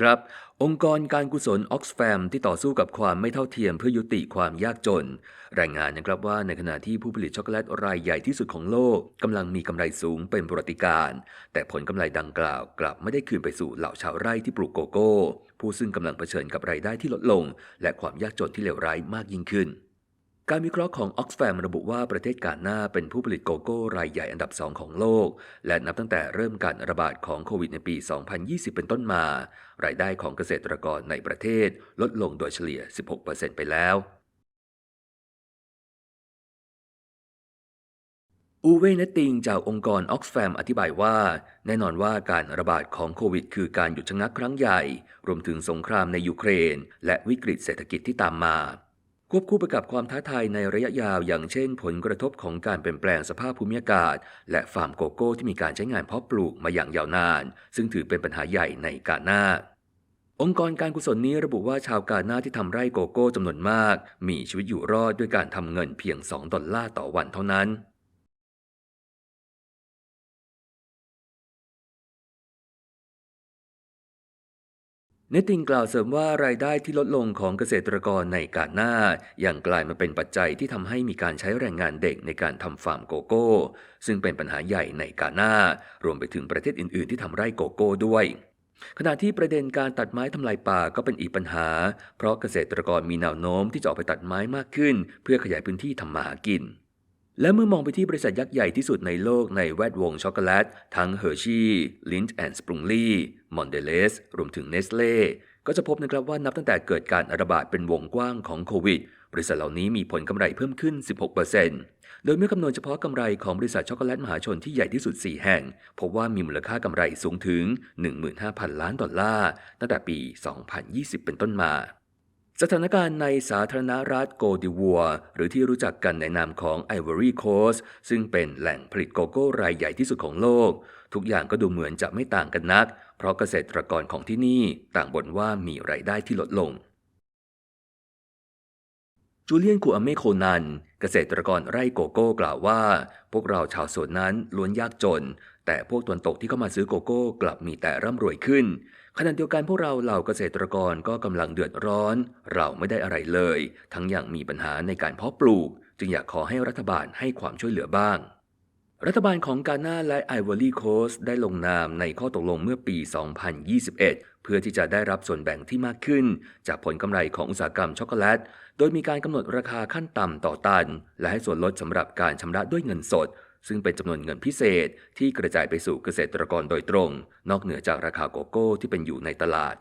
ครับ องค์กรการกุศลออกซแฟมที่ต่อสู้กับความไม่เท่าเทียมเพื่อยุติความยากจน รายงานนะครับว่าในขณะที่ผู้ผลิตช็อกโกแลตรายใหญ่ที่สุดของโลกกำลังมีกำไรสูงเป็นประวัติการณ์แต่ผลกำไรดังกล่าวกลับไม่ได้คืนไปสู่เหล่าชาวไร่ที่ปลูกโกโก้ ผู้ซึ่งกำลังเผชิญกับรายได้ที่ลดลง และความยากจนที่เลวร้ายมากยิ่งขึ้น การวิเคราะห์ของ Oxfam ระบุว่าประเทศกาหน้าเป็นผู้ผลิตโกโก้รายใหญ่อันดับสองของโลก และนับตั้งแต่เริ่มการระบาดของโควิดในปี 2020 เป็นต้นมา รายได้ของเกษตรกรในประเทศลดลงโดยเฉลี่ย 16%ไปแล้วอูเวเนตติงจากองค์กร Oxfam อธิบายว่า แน่นอนว่าการระบาดของโควิด คือการหยุดชะงักครั้งใหญ่ รวมถึงสงครามในยูเครน และวิกฤตเศรษฐกิจที่ตามมา ควบคู่ไปกับความท้าทายในระยะยาวอย่างเช่น ผลกระทบของการเปลี่ยนแปลงสภาพภูมิอากาศ และฟาร์มโกโก้ที่มีการใช้งานเพาะปลูกมาอย่างยาวนาน ซึ่งถือเป็นปัญหาใหญ่ในกาหน้า องค์กรการกุศลนี้ระบุว่าชาวกาหน้าที่ทำไร่โกโก้จำนวนมาก มีชีวิตอยู่รอดด้วยการทำเงินเพียง 2 ดอลลาร์ต่อวันเท่านั้น เนติงกล่าวเสริมว่ารายได้ที่ลดลงของเกษตรกรในกาหน้ายังกลายมาเป็นปัจจัยที่ทำให้มีการใช้แรงงานเด็กในการทำฟาร์มโกโก้ ซึ่งเป็นปัญหาใหญ่ในกาหน้ารวมไปถึงประเทศอื่น ๆ ที่ทำไร่โกโก้ด้วย ขณะที่ประเด็นการตัดไม้ทำลายป่าก็เป็นอีกปัญหา เพราะเกษตรกรมีแนวโน้มที่จะออกไปตัดไม้มากขึ้น เพื่อขยายพื้นที่ทำมาหากิน และเมื่อมองไปที่บริษัทยักษ์ใหญ่ที่สุดในโลกในแวดวงช็อกโกแลต ทั้งเฮอร์ชีลินช์แอนด์สปรุงลีมอนเดเลส รวมถึงเนสเล่ ก็จะพบนะครับว่านับตั้งแต่เกิดการระบาดเป็นวงกว้างของโควิด บริษัทเหล่านี้มีผลกำไรเพิ่มขึ้น 16%โดยเมื่อคำนวณเฉพาะกำไรของบริษัทช็อกโกแลตมหาชนที่ใหญ่ที่สุด 4 แห่ง พบว่ามีมูลค่ากำไรสูงถึง 15,000 ล้านดอลลาร์ตั้งแต่ปี 2020 เป็นต้นมา สถานการณ์ในสาธารณรัฐโกดิวัว หรือที่รู้จักกันในนามของไอวอรี่โคสซึ่งเป็นแหล่งผลิตโกโก้รายใหญ่ที่สุดของโลก ทุกอย่างก็ดูเหมือนจะไม่ต่างกันนัก เพราะเกษตรกรของที่นี่ต่างบ่นว่ามีรายได้ที่ลดลง จูเลียนคูอเมโคนัน เกษตรกรไร่โกโก้กล่าวว่า พวกเราชาวสวนนั้นล้วนยากจน แต่พวกตวนตกที่เข้ามาซื้อโกโก้กลับมีแต่ร่ำรวยขึ้น ขณะเดียวกันพวกเราเหล่าเกษตรกรก็กำลังเดือดร้อน เราไม่ได้อะไรเลย ทั้งอย่างมีปัญหาในการเพาะปลูก จึงอยากขอให้รัฐบาลให้ความช่วยเหลือบ้าง รัฐบาลของกาหน้าและไอวอรี่โคสได้ลงนามในข้อตกลงเมื่อปี 2021 เพื่อที่จะได้รับส่วนแบ่งที่มากขึ้น จากผลกำไรของอุตสาหกรรมช็อกโกแลต โดยมีการกำหนดราคาขั้นต่ำต่อตัน และให้ส่วนลดสำหรับการชำระด้วยเงินสด ซึ่งเป็นจำนวนเงินพิเศษที่กระจายไปสู่เกษตรกรโดยตรง นอกเหนือจากราคาโกโก้ที่เป็นอยู่ในตลาด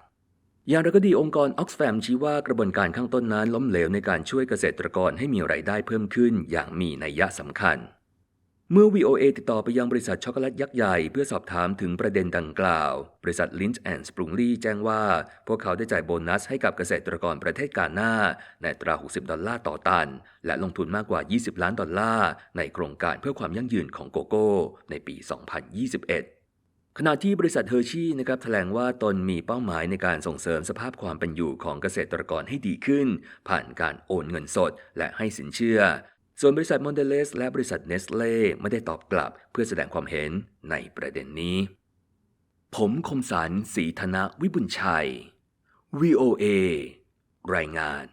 อย่างไรก็ดีองค์กร Oxfam ชี้ว่ากระบวนการข้างต้นนั้นล้มเหลวในการช่วยเกษตรกรให้มีไรายได้เพิ่มขึ้นอย่างมีนัยยะสำคัญ เมื่อ VOA ติดต่อไปยังบริษัทช็อกโกแลตยักษ์ใหญ่เพื่อสอบถามถึงประเด็นดังกล่าว บริษัท Lynch and Sprungly แจ้งว่า พวกเขาได้จ่ายโบนัสให้กับเกษตรกรประเทศกาหน้าในตรา 60 ดอลลาร์ต่อตัน และลงทุนมากกว่า 20 ล้านดอลลาร์ในโครงการเพื่อความยั่งยืนของโกโก้ ในปี 2021ขณะที่บริษัทเฮอร์ชีนะครับแถลงว่าตนมีเป้าหมายในการส่งเสริมสภาพความเป็นอยู่ของเกษตรกรให้ดีขึ้น ผ่านการโอนเงินสดและให้สินเชื่อ ส่วนบริษัทมอนเดเลสและบริษัทเนสเล่ไม่ได้ตอบกลับเพื่อแสดงความเห็นในประเด็นนี้ ผมคมสันสีธนะวิบุญชัย VOA รายงาน